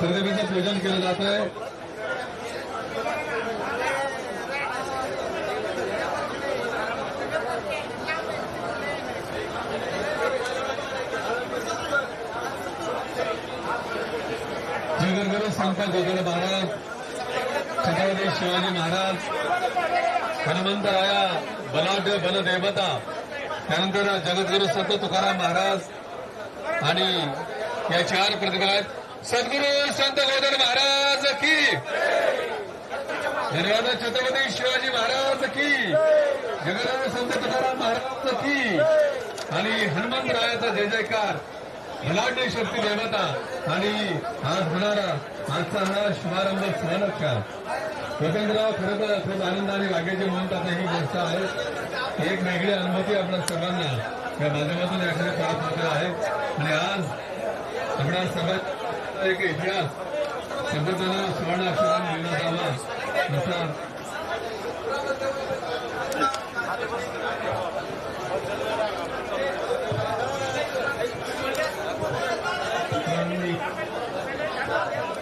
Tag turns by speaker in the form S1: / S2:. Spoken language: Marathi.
S1: प्रतिमेचं पूजन केलं जात आहे जगद्गुरु संत महाराज छत्रपती शिवाजी महाराज। हनुमंतराया बलाढ्य बलदेवता त्यानंतर जगद्गुरु संत तुकाराम महाराज आणि या चार प्रतिभा आहेत. सद्गुरू संत गोदर महाराज की धन्यवाद छत्रपती शिवाजी महाराज की जगद्गुरु संत तुकाराम महाराज की आणि हनुमंतरायाचा जय जयकार. भलाढ्य शक्ती देवता आणि आज होणारा आजचा हा शुभारंभ सहलक्षा स्वतंत्रराव खरं तर खूप आनंदाने वाग्याचे म्हणतात ही गोष्ट आहे. एक वेगळी अनुभूती आपल्या सर्वांना या माध्यमातून या ठिकाणी प्राप्त होत आहे. आणि आज आपल्या सगळ्यात एक इतिहास पद्धतीनं सुवर्ण अक्षराने लिहिण्यात आला Yeah.